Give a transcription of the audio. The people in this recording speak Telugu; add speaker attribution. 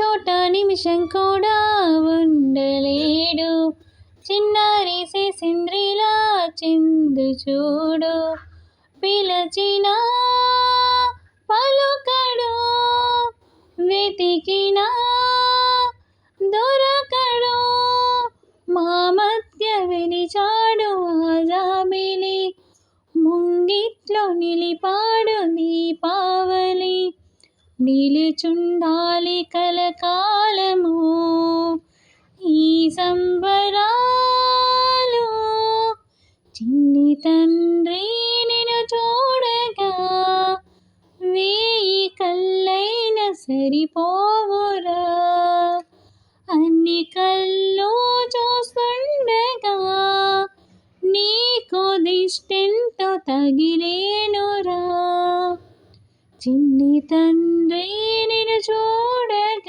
Speaker 1: చోట నిమిషం కూడా ఉండలేడు. చిన్నారి సేంద్రిలా చిందు చూడు. పిలచిన పలుకడు వెతికిన దొరకడు. మా మధ్య వెలిచాడు ఆజాబిలి ముంగిట్లో నిలిపాడు దీపా నిలుచుండాలి కలకాలము ఈ సంబరాలు చిన్ని తండ్రి నిన్ను చూడగా వేయి కళ్ళైన సరిపోవురా. అన్ని కళ్ళు చూస్తుండగా నీకు దిష్టెంతో తగిలేను. చిన్ని తండ్రి నిన్ను చూడగా